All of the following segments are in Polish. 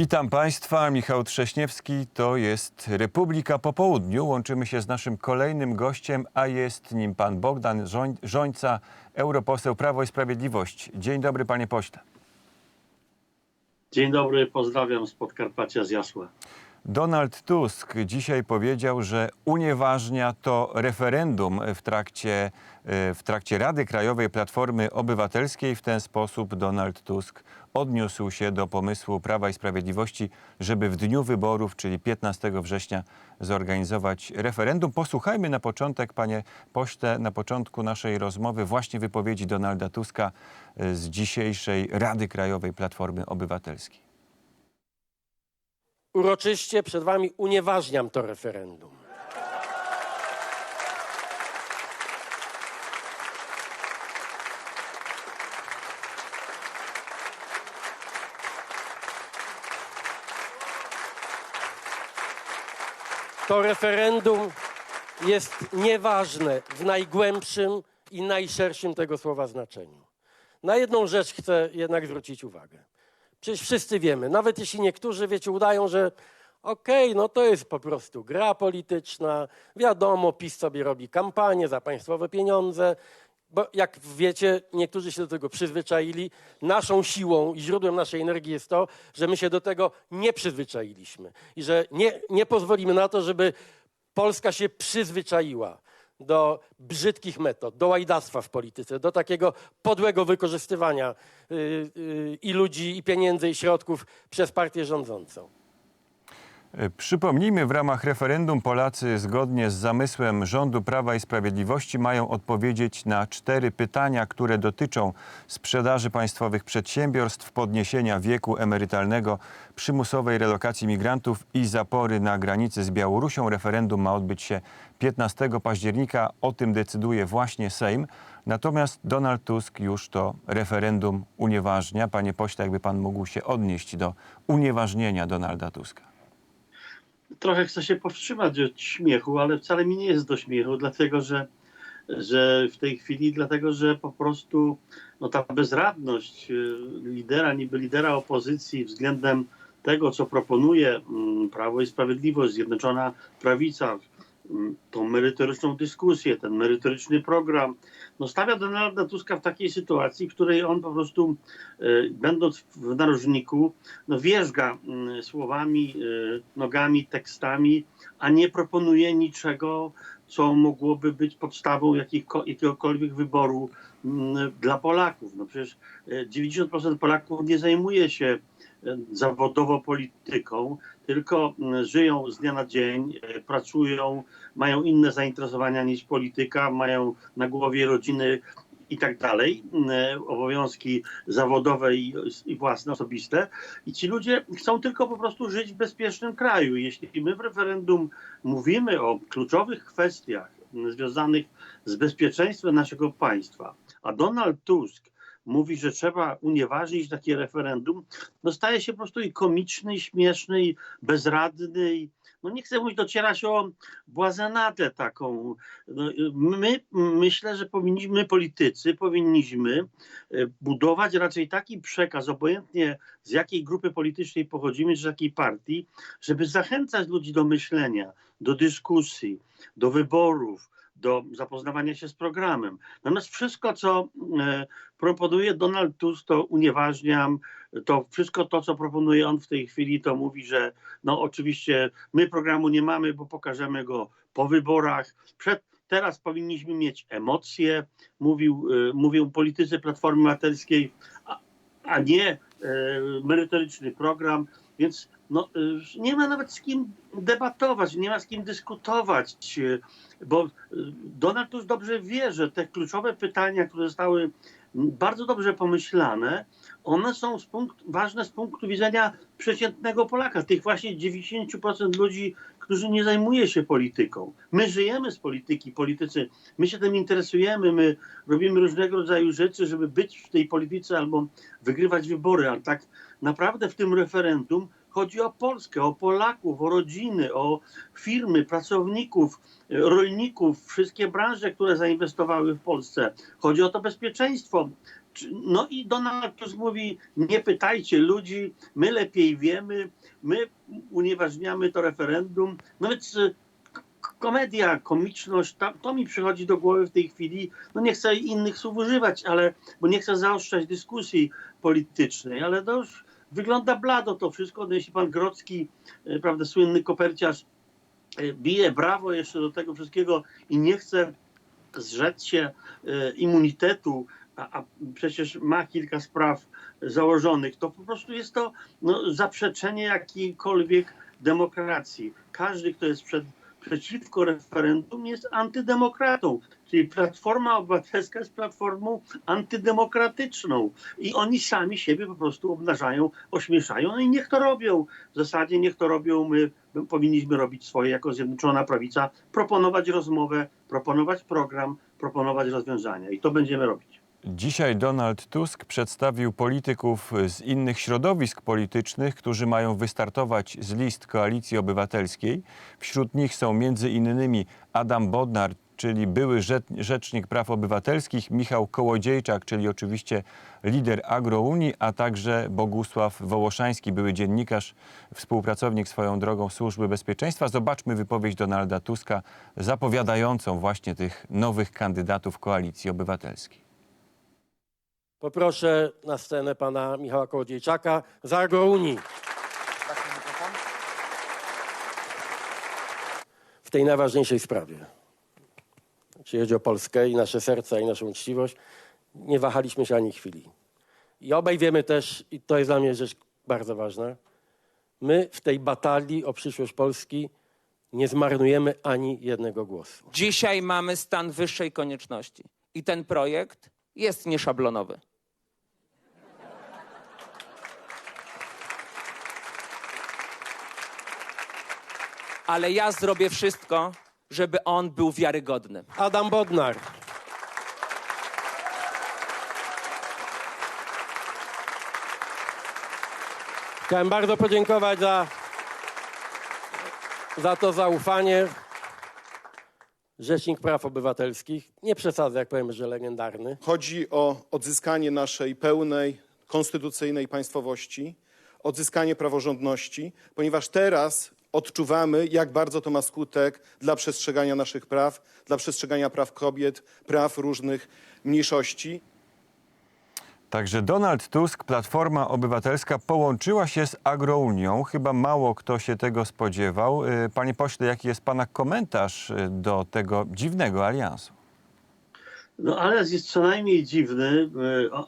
Witam Państwa, Michał Trześniewski. To jest Republika po południu. Łączymy się z naszym kolejnym gościem, a jest nim pan Bogdan Żoń- Żońca, europoseł Prawo i Sprawiedliwość. Dzień dobry, panie pośle. Dzień dobry, pozdrawiam z Podkarpacia z Jasła. Donald Tusk dzisiaj powiedział, że unieważnia to referendum w trakcie, e, w trakcie Rady Krajowej Platformy Obywatelskiej. W ten sposób Donald Tusk odniósł się do pomysłu Prawa i Sprawiedliwości, żeby w dniu wyborów, czyli 15 września, zorganizować referendum. Posłuchajmy na początek, panie pośle, na początku naszej rozmowy właśnie wypowiedzi Donalda Tuska e, z dzisiejszej Rady Krajowej Platformy Obywatelskiej. Uroczyście przed wami unieważniam to referendum. To referendum jest nieważne w najgłębszym i najszerszym tego słowa znaczeniu. Na jedną rzecz chcę jednak zwrócić uwagę. Przecież wszyscy wiemy, nawet jeśli niektórzy, wiecie, udają, że okej, no to jest po prostu gra polityczna, wiadomo, PiS sobie robi kampanię za państwowe pieniądze, bo jak wiecie, niektórzy się do tego przyzwyczaili. Naszą siłą i źródłem naszej energii jest to, że my się do tego nie przyzwyczailiśmy i że nie, nie pozwolimy na to, żeby Polska się przyzwyczaiła do brzydkich metod, do łajdactwa w polityce, do takiego podłego wykorzystywania y, y, i ludzi, i pieniędzy, i środków przez partię rządzącą. E, Przypomnijmy, w ramach referendum Polacy zgodnie z zamysłem rządu Prawa i Sprawiedliwości mają odpowiedzieć na cztery pytania, które dotyczą sprzedaży państwowych przedsiębiorstw, podniesienia wieku emerytalnego, przymusowej relokacji migrantów i zapory na granicy z Białorusią. Referendum ma odbyć się 15 października. O tym decyduje właśnie Sejm. Natomiast Donald Tusk już to referendum unieważnia. Panie pośle, jakby pan mógł się odnieść do unieważnienia Donalda Tuska. Trochę chcę się powstrzymać od śmiechu, ale wcale mi nie jest do śmiechu, dlatego że, że w tej chwili, dlatego że po prostu no, ta bezradność y, lidera, niby lidera opozycji względem tego, co proponuje mm, Prawo i Sprawiedliwość, Zjednoczona Prawica, tą merytoryczną dyskusję, ten merytoryczny program, no stawia Donalda Tuska w takiej sytuacji, w której on po prostu, y, będąc w narożniku, no wierzga słowami, y, nogami, tekstami, a nie proponuje niczego, co mogłoby być podstawą jakiegokolwiek wyboru dla Polaków. No przecież y, 90% Polaków nie zajmuje się zawodowo polityką, tylko mm, żyją z dnia na dzień, y, pracują, mają inne zainteresowania niż polityka, mają na głowie rodziny i tak dalej, mm, obowiązki zawodowe i, i własne, osobiste. I ci ludzie chcą tylko po prostu żyć w bezpiecznym kraju. Jeśli my w referendum mówimy o kluczowych kwestiach mm, związanych z bezpieczeństwem naszego państwa, a Donald Tusk mówi, że trzeba unieważnić takie referendum, no staje się po prostu i komiczny, i śmieszny, i bezradny. I, no nie chcę mówić, dociera się o błazenatę taką. No, my myślę, że powinniśmy, my politycy powinniśmy e, budować raczej taki przekaz, obojętnie z jakiej grupy politycznej pochodzimy, z jakiej partii, żeby zachęcać ludzi do myślenia, do dyskusji, do wyborów, do zapoznawania się z programem. Natomiast wszystko, co e, proponuje Donald Tusk, to unieważniam. To wszystko to, co proponuje on w tej chwili, to mówi, że no oczywiście my programu nie mamy, bo pokażemy go po wyborach. Przed, teraz powinniśmy mieć emocje, mówił, e, mówią politycy Platformy Obywatelskiej, a, a nie e, merytoryczny program. Więc no, y, nie ma nawet z kim debatować, nie ma z kim dyskutować, y, bo y, Donald Tusk dobrze wie, że te kluczowe pytania, które zostały bardzo dobrze pomyślane, one są z punkt, ważne z punktu widzenia przeciętnego Polaka, tych właśnie 90% ludzi, którzy nie zajmuje się polityką. My żyjemy z polityki, politycy, my się tym interesujemy, my robimy różnego rodzaju rzeczy, żeby być w tej polityce albo wygrywać wybory, ale tak naprawdę w tym referendum chodzi o Polskę, o Polaków, o rodziny, o firmy, pracowników, rolników, wszystkie branże, które zainwestowały w Polsce. Chodzi o to bezpieczeństwo. No i Donald Tusk mówi, nie pytajcie ludzi, my lepiej wiemy, my unieważniamy to referendum. No więc y, komedia, komiczność, to, to mi przychodzi do głowy w tej chwili. No nie chcę innych słów używać, ale, bo nie chcę zaostrzać dyskusji politycznej, ale to już wygląda blado to wszystko. No jeśli pan Grocki, y, prawda, słynny koperciarz, y, bije brawo jeszcze do tego wszystkiego i nie chce zrzec się e, immunitetu, a, a przecież ma kilka spraw założonych, to po prostu jest to no, zaprzeczenie jakiejkolwiek demokracji. Każdy, kto jest przed, przeciwko referendum, jest antydemokratą. Czyli Platforma Obywatelska jest platformą antydemokratyczną. I oni sami siebie po prostu obnażają, ośmieszają. No i niech to robią. W zasadzie niech to robią. My powinniśmy robić swoje jako Zjednoczona Prawica, proponować rozmowę, proponować program, proponować rozwiązania. I to będziemy robić. Dzisiaj Donald Tusk przedstawił polityków z innych środowisk politycznych, którzy mają wystartować z list Koalicji Obywatelskiej. Wśród nich są między innymi Adam Bodnar, czyli były rzecznik praw obywatelskich, Michał Kołodziejczak, czyli oczywiście lider Agrounii, a także Bogusław Wołoszański, były dziennikarz, współpracownik swoją drogą Służby Bezpieczeństwa. Zobaczmy wypowiedź Donalda Tuska zapowiadającą właśnie tych nowych kandydatów Koalicji Obywatelskiej. Poproszę na scenę pana Michała Kołodziejczaka z Agrounii. W tej najważniejszej sprawie. Jeśli chodzi o Polskę i nasze serca i naszą uczciwość, nie wahaliśmy się ani chwili. I obaj wiemy też, i to jest dla mnie rzecz bardzo ważna, my w tej batalii o przyszłość Polski nie zmarnujemy ani jednego głosu. Dzisiaj mamy stan wyższej konieczności i ten projekt jest nieszablonowy. Ale ja zrobię wszystko, żeby on był wiarygodny. Adam Bodnar. Chciałem bardzo podziękować za, za to zaufanie. Rzecznik Praw Obywatelskich. Nie przesadzę, jak powiem, że legendarny. Chodzi o odzyskanie naszej pełnej konstytucyjnej państwowości, odzyskanie praworządności, ponieważ teraz odczuwamy, jak bardzo to ma skutek dla przestrzegania naszych praw, dla przestrzegania praw kobiet, praw różnych mniejszości. Także Donald Tusk, Platforma Obywatelska połączyła się z Agrounią. Chyba mało kto się tego spodziewał. Y, Panie pośle, jaki jest Pana komentarz y, do tego dziwnego aliansu? No alians jest co najmniej dziwny. O,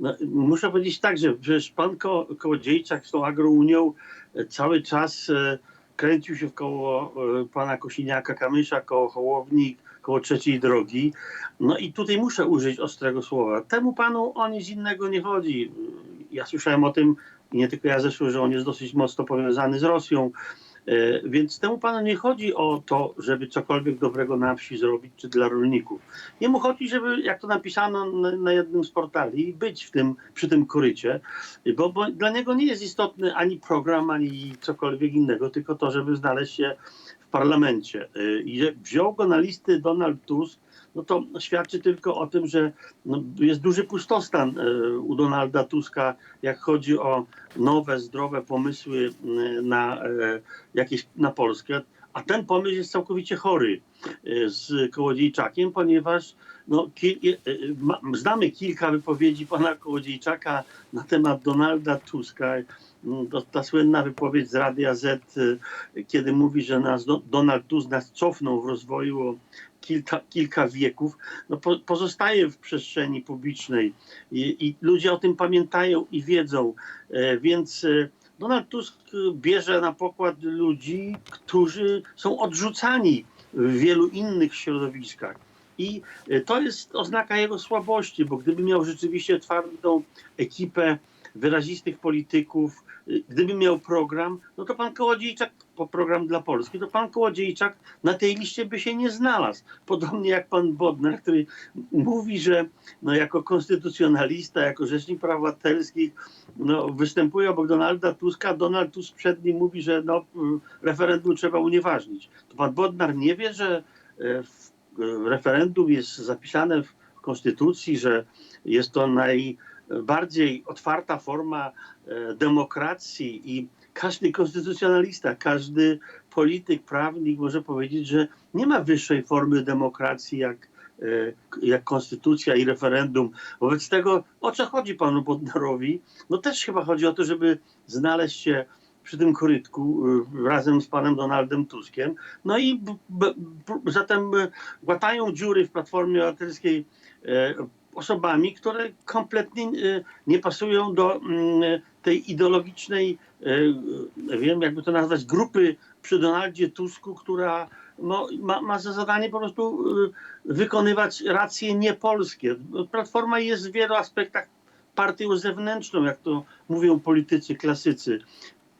No, muszę powiedzieć tak, że przecież pan Ko Kołodziejczak z tą Agrounią cały czas kręcił się koło e, pana Kosiniaka-Kamysza, koło Hołowni, koło trzeciej drogi. No i tutaj muszę użyć ostrego słowa. Temu panu o nic innego nie chodzi. Ja słyszałem o tym, i nie tylko ja zeszły, że on jest dosyć mocno powiązany z Rosją. E, Więc temu panu nie chodzi o to, żeby cokolwiek dobrego na wsi zrobić, czy dla rolników. Jemu chodzi, żeby, jak to napisano na, jednym z portali, być w tym, przy tym korycie, bo, bo dla niego nie jest istotny ani program, ani cokolwiek innego, tylko to, żeby znaleźć się w parlamencie. Y, I wziął go na listy Donald Tusk, no to świadczy tylko o tym, że no, jest duży pustostan y, u Donalda Tuska, jak chodzi o nowe, zdrowe pomysły y, na y, jakieś na Polskę. A ten pomysł jest całkowicie chory y, z Kołodziejczakiem, ponieważ no, ki, y, y, ma, znamy kilka wypowiedzi pana Kołodziejczaka na temat Donalda Tuska. Mm, To, ta słynna wypowiedź z Radia Z, y, kiedy mówi, że nas, Do- Donald Tusk nas cofnął w rozwoju o kilka, kilka wieków, no, po, pozostaje w przestrzeni publicznej I, i ludzie o tym pamiętają i wiedzą. E, Więc e, Donald Tusk e, bierze na pokład ludzi, którzy są odrzucani w wielu innych środowiskach. I e, to jest oznaka jego słabości, bo gdyby miał rzeczywiście twardą ekipę wyrazistych polityków, y, gdyby miał program, no to pan Kołodziejczak, po program dla Polski, to pan Kołodziejczak na tej liście by się nie znalazł. Podobnie jak pan Bodnar, który mówi, że no jako konstytucjonalista, jako rzecznik praw obywatelskich no, występuje obok Donalda Tuska. Donald Tusk przed nim mówi, że no, referendum trzeba unieważnić. To pan Bodnar nie wie, że e, w e, referendum jest zapisane w konstytucji, że jest to najbardziej otwarta forma e, demokracji i każdy konstytucjonalista, każdy polityk, prawnik może powiedzieć, że nie ma wyższej formy demokracji jak, e, jak konstytucja i referendum. Wobec tego, o co chodzi panu Bodnarowi? No też chyba chodzi o to, żeby znaleźć się przy tym korytku y, razem z panem Donaldem Tuskiem. No i zatem y, łatają dziury w Platformie Obywatelskiej e, osobami, które kompletnie nie pasują do mm, tej ideologicznej, wiem jakby to nazwać, grupy przy Donaldzie Tusku, która no, ma, ma za zadanie po prostu y, wykonywać racje niepolskie. Platforma jest w wielu aspektach partią zewnętrzną, jak to mówią politycy klasycy.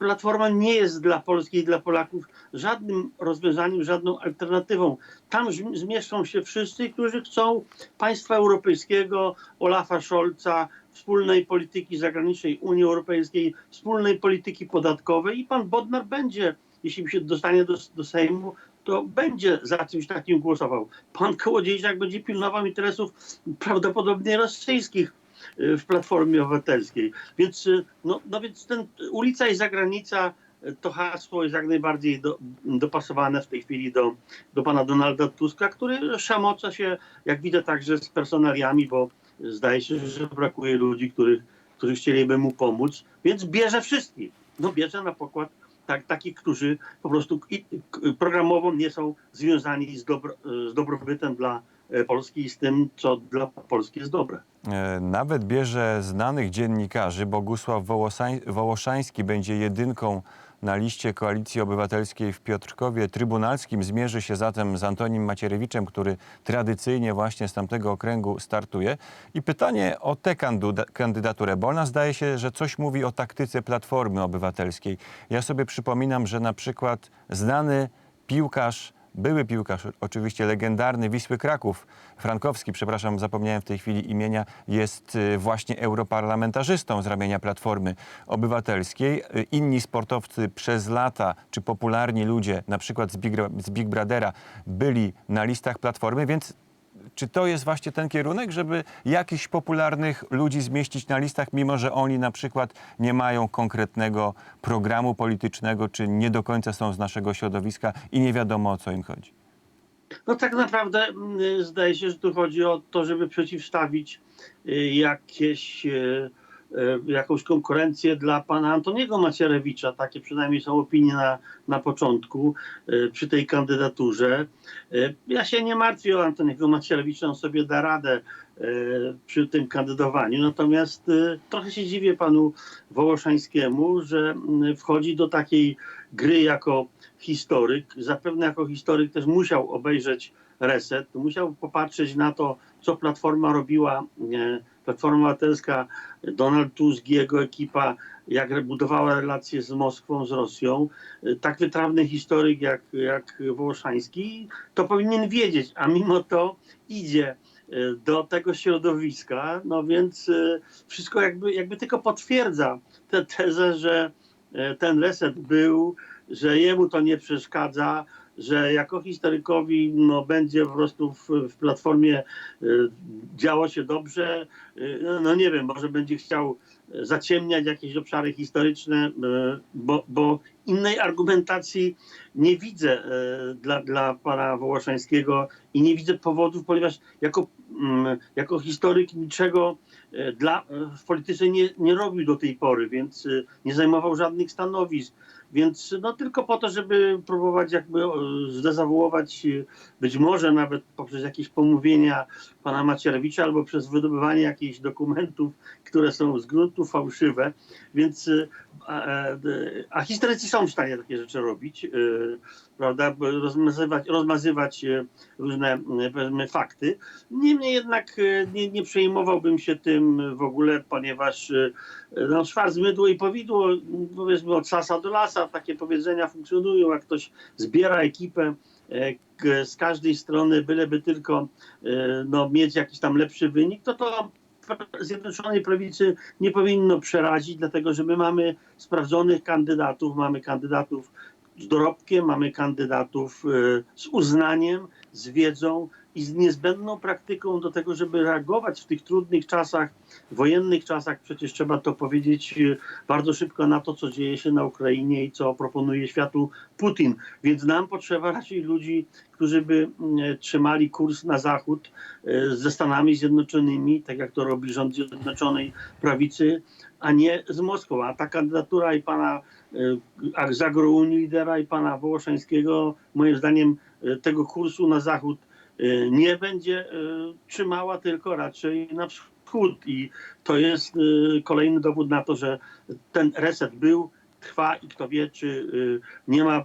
Platforma nie jest dla Polski i dla Polaków żadnym rozwiązaniem, żadną alternatywą. Tam zm- zmieszczą się wszyscy, którzy chcą państwa europejskiego, Olafa Scholza, wspólnej polityki zagranicznej Unii Europejskiej, wspólnej polityki podatkowej i pan Bodnar będzie, jeśli się dostanie do, do Sejmu, to będzie za czymś takim głosował. Pan Kołodziejczak będzie pilnował interesów prawdopodobnie rosyjskich w Platformie Obywatelskiej. Więc, y, no, no więc ten ulica i zagranica y, to hasło jest jak najbardziej do, dopasowane w tej chwili do, do pana Donalda Tuska, który szamoca się, jak widzę, także z personaliami, bo zdaje się, że brakuje ludzi, których, którzy chcieliby mu pomóc, więc bierze wszystkich. No bierze na pokład tak, takich, którzy po prostu programowo nie są związani z, dobro, z dobrobytem dla Polski i z tym, co dla Polski jest dobre. E, Nawet bierze znanych dziennikarzy. Bogusław Wołoszański będzie jedynką na liście Koalicji Obywatelskiej w Piotrkowie Trybunalskim. Zmierzy się zatem z Antonim Macierewiczem, który tradycyjnie właśnie z tamtego okręgu startuje. I pytanie o tę kandyda- kandydaturę, bo ona zdaje się, że coś mówi o taktyce Platformy Obywatelskiej. Ja sobie przypominam, że na przykład znany piłkarz były piłkarz, oczywiście legendarny Wisły Kraków, Frankowski, przepraszam, zapomniałem w tej chwili imienia, jest y, właśnie europarlamentarzystą z ramienia Platformy Obywatelskiej. Y, Inni sportowcy przez lata, czy popularni ludzie, na przykład z Big, z Big Brothera, byli na listach Platformy, więc czy to jest właśnie ten kierunek, żeby jakichś popularnych ludzi zmieścić na listach, mimo że oni na przykład nie mają konkretnego programu politycznego, czy nie do końca są z naszego środowiska i nie wiadomo o co im chodzi? No tak naprawdę mm, zdaje się, że tu chodzi o to, żeby przeciwstawić y, jakieś, y, jakąś konkurencję dla pana Antoniego Macierewicza. Takie przynajmniej są opinie na, na początku y, przy tej kandydaturze. Y, Ja się nie martwię o Antoniego Macierewicza, on sobie da radę przy tym kandydowaniu. Natomiast trochę się dziwię panu Wołoszańskiemu, że wchodzi do takiej gry jako historyk. Zapewne jako historyk też musiał obejrzeć reset, musiał popatrzeć na to, co Platforma robiła, e, Platforma Obywatelska, Donald Tusk i jego ekipa, jak budowała relacje z Moskwą, z Rosją. Tak wytrawny historyk jak, jak Wołoszański to powinien wiedzieć, a mimo to idzie e, do tego środowiska, no więc e, wszystko jakby, jakby tylko potwierdza tę tezę, że e, ten reset był, że jemu to nie przeszkadza, że jako historykowi no, będzie po prostu w, w platformie y, działo się dobrze. Y, no, no nie wiem, może będzie chciał zaciemniać jakieś obszary historyczne, y, bo, bo innej argumentacji nie widzę y, dla, dla pana Wołoszańskiego i nie widzę powodów, ponieważ jako, mm, jako historyk niczego y, dla, w polityce nie, nie robił do tej pory, więc y, nie zajmował żadnych stanowisk. Więc no tylko po to, żeby próbować jakby o, zdezawuować, y, być może nawet poprzez jakieś pomówienia pana Macierewicza albo przez wydobywanie jakichś dokumentów, które są z gruntu fałszywe. Więc y, a, a, historycy są w stanie takie rzeczy robić, prawda, rozmazywać, rozmazywać y, różne y, powiedzmy fakty. Niemniej jednak y, nie, nie przejmowałbym się tym w ogóle, ponieważ no, szwarc, mydło i powidło, powiedzmy od lasa do lasa, takie powiedzenia funkcjonują, jak ktoś zbiera ekipę e, z każdej strony, byleby tylko e, no, mieć jakiś tam lepszy wynik, to to Zjednoczonej Prawicy nie powinno przerazić, dlatego że my mamy sprawdzonych kandydatów, mamy kandydatów dorobkiem, mamy kandydatów e, z uznaniem, z wiedzą, i z niezbędną praktyką do tego, żeby reagować w tych trudnych czasach, wojennych czasach, przecież trzeba to powiedzieć e, bardzo szybko na to, co dzieje się na Ukrainie i co proponuje światu Putin. Więc nam potrzeba raczej ludzi, którzy by mm, trzymali kurs na zachód e, ze Stanami Zjednoczonymi, tak jak to robi rząd Zjednoczonej Prawicy, a nie z Moskwą. A ta kandydatura i pana e, z agrounii lidera i pana Wołoszańskiego, moim zdaniem, e, tego kursu na zachód e, nie będzie e, trzymała, tylko raczej na wschód. I to jest e, kolejny dowód na to, że ten reset był, trwa i kto wie, czy nie ma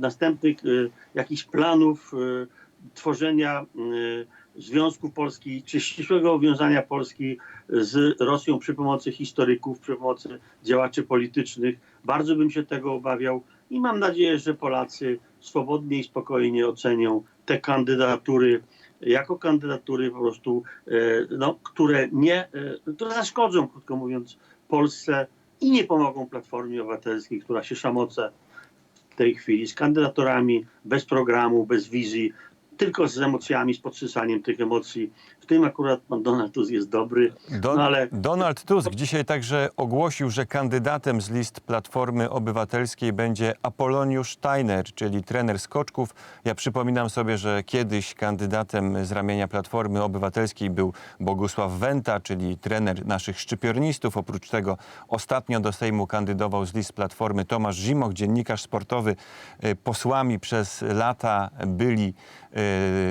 następnych jakichś planów tworzenia Związku Polski, czy ścisłego wiązania Polski z Rosją przy pomocy historyków, przy pomocy działaczy politycznych. Bardzo bym się tego obawiał i mam nadzieję, że Polacy swobodnie i spokojnie ocenią te kandydatury jako kandydatury po prostu, e, no, które nie, e, które zaszkodzą, krótko mówiąc, Polsce i nie pomogą Platformie Obywatelskiej, która się szamoce w tej chwili z kandydaturami bez programu, bez wizji, tylko z emocjami, z podsysaniem tych emocji. W tym akurat pan Donald Tusk jest dobry, Don- no ale Donald Tusk dzisiaj także ogłosił, że kandydatem z list Platformy Obywatelskiej będzie Apoloniusz Steiner, czyli trener skoczków. Ja przypominam sobie, że kiedyś kandydatem z ramienia Platformy Obywatelskiej był Bogusław Wenta, czyli trener naszych szczypiornistów. Oprócz tego ostatnio do Sejmu kandydował z list Platformy Tomasz Zimoch, dziennikarz sportowy. Y, Posłami przez lata byli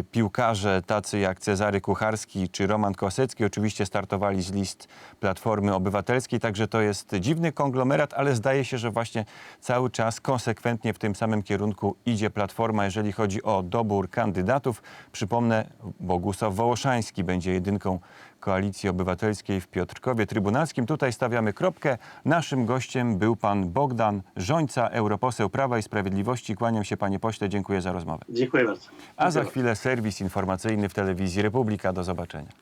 y, piłkarze tacy jak Cezary Kucharski czy Roman Kosecki. Oczywiście startowali z list Platformy Obywatelskiej, także to jest dziwny konglomerat, ale zdaje się, że właśnie cały czas konsekwentnie w tym samym kierunku idzie Platforma, jeżeli chodzi o dobór kandydatów. Przypomnę, Bogusław Wołoszański będzie jedynką Koalicji Obywatelskiej w Piotrkowie Trybunalskim. Tutaj stawiamy kropkę. Naszym gościem był pan Bogdan Żońca, europoseł Prawa i Sprawiedliwości. Kłaniam się panie pośle, dziękuję za rozmowę. dziękuję bardzo. A za chwilę serwis informacyjny w telewizji Republika. Do zobaczenia.